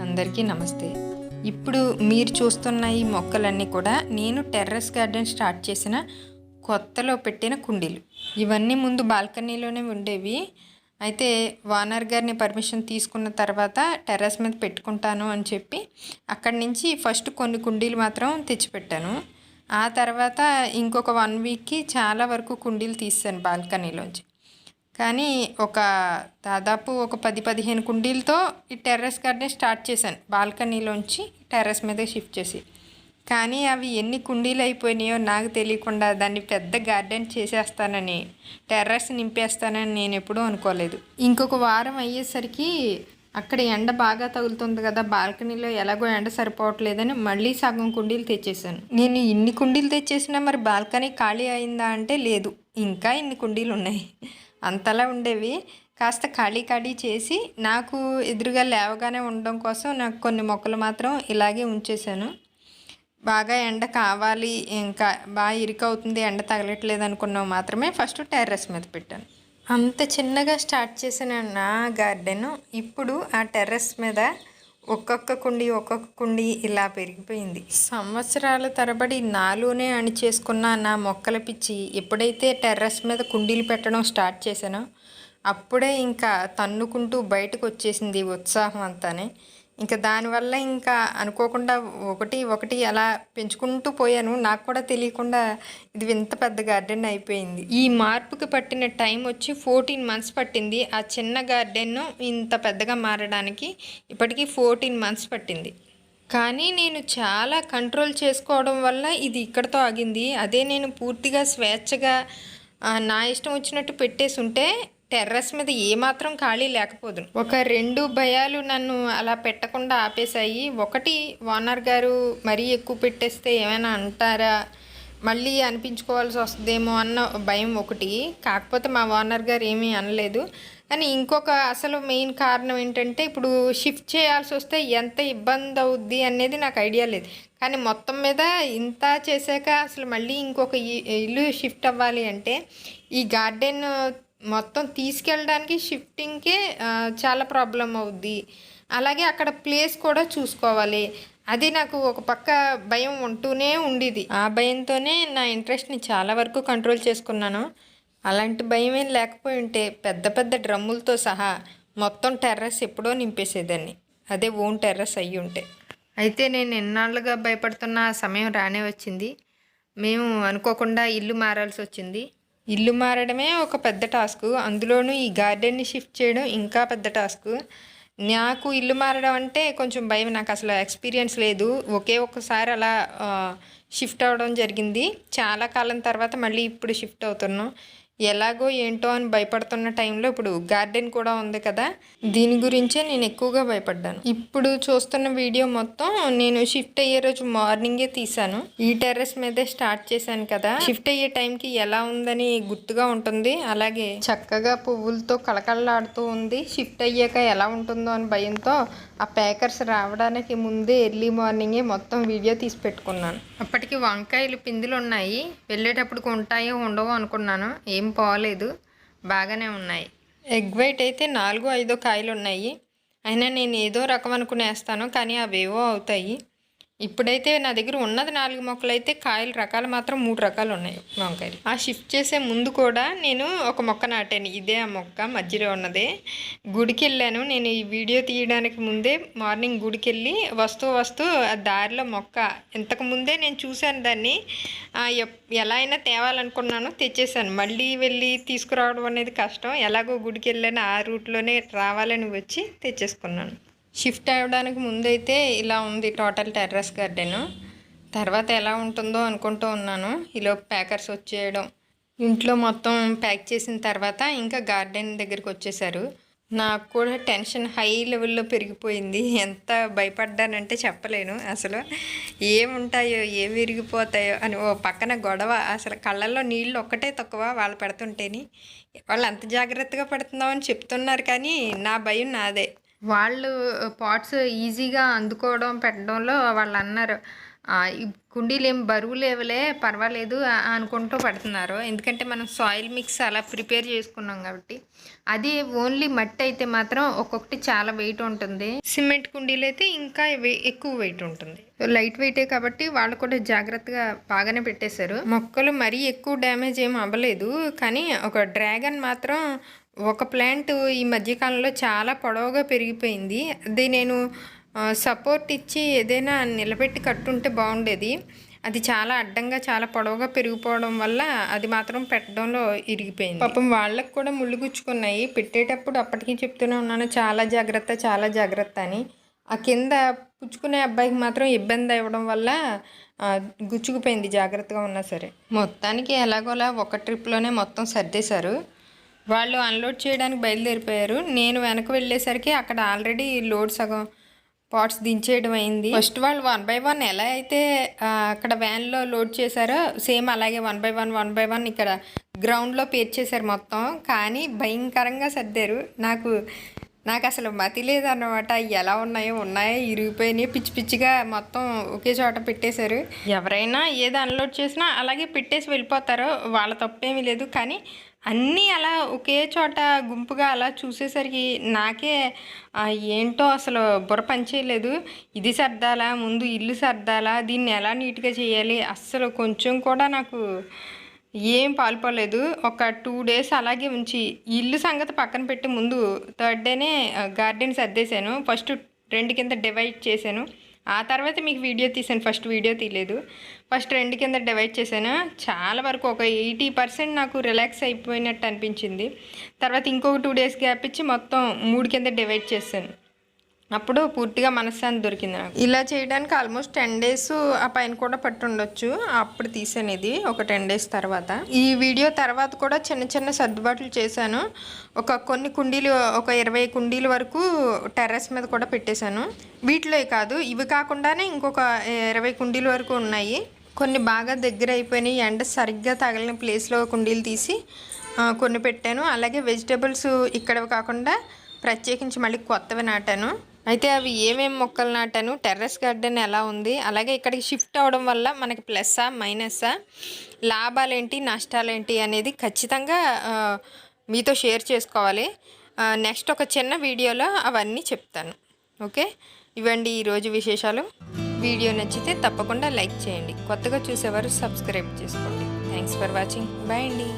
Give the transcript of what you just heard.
అందరికీ నమస్తే. ఇప్పుడు మీరు చూస్తున్న ఈ మొక్కలన్నీ కూడా నేను టెర్రస్ గార్డెన్ స్టార్ట్ చేసిన కొత్తలో పెట్టిన కుండీలు. ఇవన్నీ ముందు బాల్కనీలోనే ఉండేవి. అయితే వానర్ గారిని పర్మిషన్ తీసుకున్న తర్వాత టెర్రస్ మీద పెట్టుకుంటాను అని చెప్పి అక్కడి నుంచి ఫస్ట్ కొన్ని కుండీలు మాత్రం తెచ్చిపెట్టాను. ఆ తర్వాత ఇంకొక వన్ వీక్కి చాలా వరకు కుండీలు తీసాను బాల్కనీలోంచి. కానీ ఒక దాదాపు ఒక పది పదిహేను కుండీలతో ఈ టెర్రస్ గార్డెన్ స్టార్ట్ చేశాను. బాల్కనీలోంచి టెర్రస్ మీద షిఫ్ట్ చేసి. కానీ అవి ఎన్ని కుండీలు అయిపోయినాయో నాకు తెలియకుండా దాన్ని పెద్ద గార్డెన్ చేసేస్తానని టెర్రస్ నింపేస్తానని నేను ఎప్పుడూ అనుకోలేదు. ఇంకొక వారం అయ్యేసరికి అక్కడ ఎండ బాగా తగులుతుంది కదా బాల్కనీలో ఎలాగో ఎండ సరిపోవట్లేదని మళ్ళీ సగం కుండీలు తెచ్చేసాను నేను ఇన్ని కుండీలు తెచ్చేసినా మరి బాల్కనీ ఖాళీ అయిందా అంటే లేదు. ఇంకా ఇన్ని కుండీలు ఉన్నాయి. అంతలా ఉండేవి. కాస్త ఖాళీ ఖాళీ చేసి నాకు ఎదురుగా లేవగానే ఉండడం కోసం నాకు కొన్ని మొక్కలు మాత్రం ఇలాగే ఉంచేశాను. బాగా ఎండ కావాలి ఇంకా బాగా ఇరుకవుతుంది ఎండ తగలట్లేదు అనుకున్నావు మాత్రమే ఫస్ట్ టెర్రస్ మీద పెట్టాను. అంత చిన్నగా స్టార్ట్ చేసిన నా గార్డెను. ఇప్పుడు ఆ టెర్రస్ మీద ఒక్కొక్క కుండి ఒక్కొక్క కుండి ఇలా పెరిగిపోయింది. సంవత్సరాల తరబడి నాలోనే అణిచేసుకున్న నా మొక్కల పిచ్చి ఎప్పుడైతే టెర్రస్ మీద కుండీలు పెట్టడం స్టార్ట్ చేశానో అప్పుడే ఇంకా తన్నుకుంటూ బయటకు వచ్చేసింది ఉత్సాహం అంతానే. ఇంకా దానివల్ల ఇంకా అనుకోకుండా ఒకటి ఒకటి అలా పెంచుకుంటూ పోయాను. నాకు కూడా తెలియకుండా ఇది ఇంత పెద్ద గార్డెన్ అయిపోయింది. ఈ మార్పుకి పట్టిన టైం వచ్చి ఫోర్టీన్ మంత్స్ పట్టింది. ఆ చిన్న గార్డెన్ ఇంత పెద్దగా మారడానికి ఇప్పటికీ ఫోర్టీన్ మంత్స్ పట్టింది. కానీ నేను చాలా కంట్రోల్ చేసుకోవడం వల్ల ఇది ఇక్కడతో ఆగింది. అదే నేను పూర్తిగా స్వేచ్ఛగా నా ఇష్టం వచ్చినట్టు పెట్టేసి ఉంటే టెర్రస్ మీద ఏమాత్రం ఖాళీ లేకపోదు ఒక రెండు భయాలు నన్ను అలా పెట్టకుండా ఆపేశాయి. ఒకటి ఓనర్ గారు మరీ ఎక్కువ పెట్టేస్తే ఏమైనా అంటారా? మళ్ళీ అనిపించుకోవాల్సి వస్తుందేమో అన్న భయం ఒకటి. కాకపోతే మా ఓనర్ గారు ఏమీ అనలేదు. కానీ ఇంకొక అసలు మెయిన్ కారణం ఏంటంటే ఇప్పుడు షిఫ్ట్ చేయాల్సి వస్తే ఎంత ఇబ్బంది అవుద్ది అనేది నాకు ఐడియా లేదు. కానీ మొత్తం మీద ఇంత చేశాక అసలు మళ్ళీ ఇంకొక ఇల్లు షిఫ్ట్ అవ్వాలి అంటే ఈ గార్డెన్ మొత్తం తీసుకెళ్ళడానికి షిఫ్టింగ్కే చాలా ప్రాబ్లం అవుద్ది. అలాగే అక్కడ ప్లేస్ కూడా చూసుకోవాలి. అది నాకు ఒక పక్క భయం ఉంటూనే ఉండేది ఆ భయంతోనే నా ఇంట్రెస్ట్ని చాలా వరకు కంట్రోల్ చేసుకున్నాను. అలాంటి భయం ఏం లేకపోయి ఉంటే పెద్ద పెద్ద డ్రమ్ములతో సహా మొత్తం టెర్రస్ ఎప్పుడో నింపేసేదాన్ని. అదే ఓన్ టెర్రస్ అయ్యి ఉంటే. అయితే నేను ఎన్నాళ్ళుగా భయపడుతున్న సమయం రానే వచ్చింది. మేము అనుకోకుండా ఇల్లు మారాల్సి వచ్చింది ఇల్లు మారడమే ఒక పెద్ద టాస్క్. అందులోనూ ఈ గార్డెన్ని షిఫ్ట్ చేయడం ఇంకా పెద్ద టాస్క్. నాకు ఇల్లు మారడం అంటే కొంచెం భయం. నాకు అసలు ఎక్స్పీరియన్స్ లేదు. ఒకే ఒక్కసారి అలా షిఫ్ట్ అవ్వడం జరిగింది. చాలా కాలం తర్వాత మళ్ళీ ఇప్పుడు షిఫ్ట్ అవుతున్నాం. ఎలాగో ఏంటో అని భయపడుతున్న టైంలో ఇప్పుడు గార్డెన్ కూడా ఉంది కదా. దీని గురించే నేను ఎక్కువగా భయపడ్డాను. ఇప్పుడు చూస్తున్న వీడియో మొత్తం నేను షిఫ్ట్ అయ్యే రోజు మార్నింగే తీసాను ఈ టెర్రస్ మీదే స్టార్ట్ చేశాను కదా. షిఫ్ట్ అయ్యే టైంకి ఎలా ఉందని గుర్తుగా ఉంటుంది. అలాగే చక్కగా పువ్వులతో కళకళలాడుతూ ఉంది. షిఫ్ట్ అయ్యాక ఎలా ఉంటుందో అని భయంతో ఆ ప్యాకర్స్ రావడానికి ముందే ఎర్లీ మార్నింగే మొత్తం వీడియో తీసి పెట్టుకున్నాను. అప్పటికి వంకాయలు పిందులు ఉన్నాయి. వెళ్ళేటప్పుడు ఉంటాయో ఉండవో అనుకున్నాను. ఏం పోలేదు. బాగానే ఉన్నాయి. ఎగ్ వైట్ అయితే నాలుగు ఐదో కాయలు ఉన్నాయి అయినా నేను ఏదో రకం అనుకునేస్తాను కానీ అవేవో అవుతాయి. ఇప్పుడైతే నా దగ్గర ఉన్నది నాలుగు మొక్కలు అయితే కాయలు రకాలు మాత్రం మూడు రకాలు ఉన్నాయి వంకాయలు. ఆ షిఫ్ట్ చేసే ముందు కూడా నేను ఒక మొక్క నాటాను. ఇదే ఆ మొక్క మధ్యలో ఉన్నదే. గుడికి వెళ్ళాను నేను ఈ వీడియో తీయడానికి ముందే మార్నింగ్ గుడికి వెళ్ళి వస్తూ వస్తూ ఆ దారిలో మొక్క ఇంతకు ముందే నేను చూశాను దాన్ని. ఎలా అయినా తేవాలనుకున్నాను తెచ్చేసాను మళ్ళీ వెళ్ళి తీసుకురావడం అనేది కష్టం. ఎలాగో గుడికి వెళ్ళాను ఆ రూట్లోనే రావాలని వచ్చి తెచ్చేసుకున్నాను. షిఫ్ట్ అవ్వడానికి ముందైతే ఇలా ఉంది టోటల్ టెర్రస్ గార్డెన్. తర్వాత ఎలా ఉంటుందో అనుకుంటూ ఉన్నాను. ఈలో ప్యాకర్స్ వచ్చేయడం. ఇంట్లో మొత్తం ప్యాక్ చేసిన తర్వాత ఇంకా గార్డెన్ దగ్గరికి వచ్చేసారు. నాకు కూడా టెన్షన్ హై లెవెల్లో పెరిగిపోయింది. ఎంత భయపడ్డానంటే చెప్పలేను అసలు. ఏముంటాయో ఏం విరిగిపోతాయో అని ఓ పక్కన గొడవ. అసలు కళ్ళల్లో నీళ్ళు ఒక్కటే తక్కువ వాళ్ళు పెడుతుంటేని. వాళ్ళు అంత జాగ్రత్తగా పెడుతున్నామని చెప్తున్నారు కానీ నా భయం నాదే. వాళ్ళు పాట్స్ ఈజీగా అందుకోవడం పెట్టడంలో వాళ్ళు అన్నారు. కుండీలు ఏం బరువు లేవలే పర్వాలేదు అనుకుంటూ పడుతున్నారు. ఎందుకంటే మనం సాయిల్ మిక్స్ అలా ప్రిపేర్ చేసుకున్నాం కాబట్టి. అది ఓన్లీ మట్టి అయితే మాత్రం ఒక్కొక్కటి చాలా వెయిట్ ఉంటుంది. సిమెంట్ కుండీలు అయితే ఇంకా ఎక్కువ వెయిట్ ఉంటుంది. లైట్ వెయిటే కాబట్టి వాళ్ళు కూడా జాగ్రత్తగా బాగానే పెట్టేశారు. మొక్కలు మరీ ఎక్కువ డ్యామేజ్ ఏం అవ్వలేదు. కానీ ఒక డ్రాగన్ మాత్రం ఒక ప్లాంట్ ఈ మధ్యకాలంలో చాలా పొడవుగా పెరిగిపోయింది. అది నేను సపోర్ట్ ఇచ్చి ఏదైనా నిలబెట్టి కట్టుంటే బాగుండేది. అది చాలా అడ్డంగా చాలా పొడవుగా పెరిగిపోవడం వల్ల అది మాత్రం పెట్టడంలో ఇరిగిపోయింది. పాపం వాళ్ళకి కూడా ముళ్ళు గుచ్చుకున్నాయి. పెట్టేటప్పుడు అప్పటికీ చెప్తూనే ఉన్నాను చాలా జాగ్రత్త చాలా జాగ్రత్త అని. ఆ కింద పుచ్చుకునే అబ్బాయికి మాత్రం ఇబ్బంది అవ్వడం వల్ల గుచ్చుకుపోయింది జాగ్రత్తగా ఉన్నా సరే. మొత్తానికి ఎలాగోలా ఒక ట్రిప్లోనే మొత్తం సర్దేశారు. వాళ్ళు అన్లోడ్ చేయడానికి బయలుదేరిపోయారు. నేను వెనక వెళ్ళేసరికి అక్కడ ఆల్రెడీ లోడ్ సగం పాట్స్ దించేయడం అయింది. ఫస్ట్ వాళ్ళు వన్ బై వన్ ఎలా అయితే అక్కడ వ్యాన్లో లోడ్ చేశారో సేమ్ అలాగే one by one one by one ఇక్కడ గ్రౌండ్లో పేర్చేశారు మొత్తం. కానీ భయంకరంగా సర్దారు. నాకు నాకు అసలు మతి లేదన్నమాట. ఎలా ఉన్నాయో ఉన్నాయో ఇరిగిపోయినాయి పిచ్చి పిచ్చిగా మొత్తం ఒకే చోట పెట్టేశారు. ఎవరైనా ఏది అన్లోడ్ చేసినా అలాగే పెట్టేసి వెళ్ళిపోతారో వాళ్ళ తప్పేమీ లేదు. కానీ అన్నీ అలా ఒకే చోట గుంపుగా అలా చూసేసరికి నాకే ఏంటో అసలు బుర్ర పనిచేయలేదు. ఇది సర్దాలా? ముందు ఇల్లు సర్దాలా? దీన్ని ఎలా నీట్గా చేయాలి? అస్సలు కొంచెం కూడా నాకు ఏం పాల్పోలేదు. ఒక టూ డేస్ అలాగే ఉంచి ఇల్లు సంగతి పక్కన పెట్టి ముందు థర్డ్ డేనే గార్డెన్ సర్దేశాను. ఫస్ట్ రెండు కింద డివైడ్ చేశాను. ఆ తర్వాత మీకు వీడియో తీసాను. ఫస్ట్ వీడియో తీయలేదు. ఫస్ట్ రెండు కింద డివైడ్ చేశాను. చాలా వరకు ఒక ఎయిటీ పర్సెంట్ నాకు రిలాక్స్ అయిపోయినట్టు అనిపించింది. తర్వాత ఇంకొక టూ డేస్ గ్యాప్ ఇచ్చి మొత్తం మూడు కింద డివైడ్ చేశాను. అప్పుడు పూర్తిగా మనశ్శాంతి దొరికింది నాకు. ఇలా చేయడానికి ఆల్మోస్ట్ టెన్ డేస్ ఆ పైన కూడా పట్టుండొచ్చు అప్పుడు తీసాను ఇది ఒక టెన్ డేస్ తర్వాత. ఈ వీడియో తర్వాత కూడా చిన్న చిన్న సర్దుబాట్లు చేశాను. ఒక కొన్ని కుండీలు ఒక ఇరవై కుండీల వరకు టెర్రస్ మీద కూడా పెట్టేశాను. వీటిలో కాదు ఇవి కాకుండానే ఇంకొక ఇరవై కుండీల వరకు ఉన్నాయి. కొన్ని బాగా దగ్గర అయిపోయినాయి. ఎండ సరిగ్గా తగిలిన ప్లేస్లో కుండీలు తీసి కొన్ని పెట్టాను. అలాగే వెజిటేబుల్స్ ఇక్కడ కాకుండా ప్రత్యేకించి మళ్ళీ కొత్తవి నాటాను. అయితే అవి ఏమేమి మొక్కలు నాటాను? టెర్రస్ గార్డెన్ ఎలా ఉంది? అలాగే ఇక్కడికి షిఫ్ట్ అవడం వల్ల మనకి ప్లస్సా మైనస్సా? లాభాలేంటి నష్టాలేంటి అనేది ఖచ్చితంగా మీతో షేర్ చేసుకోవాలి. నెక్స్ట్ ఒక చిన్న వీడియోలో అవన్నీ చెప్తాను. ఓకే? ఇవండి ఈరోజు విశేషాలు. వీడియో నచ్చితే తప్పకుండా లైక్ చేయండి. కొత్తగా చూసేవారు సబ్స్క్రైబ్ చేసుకోండి. Thanks for watching. బాయ్ అండి.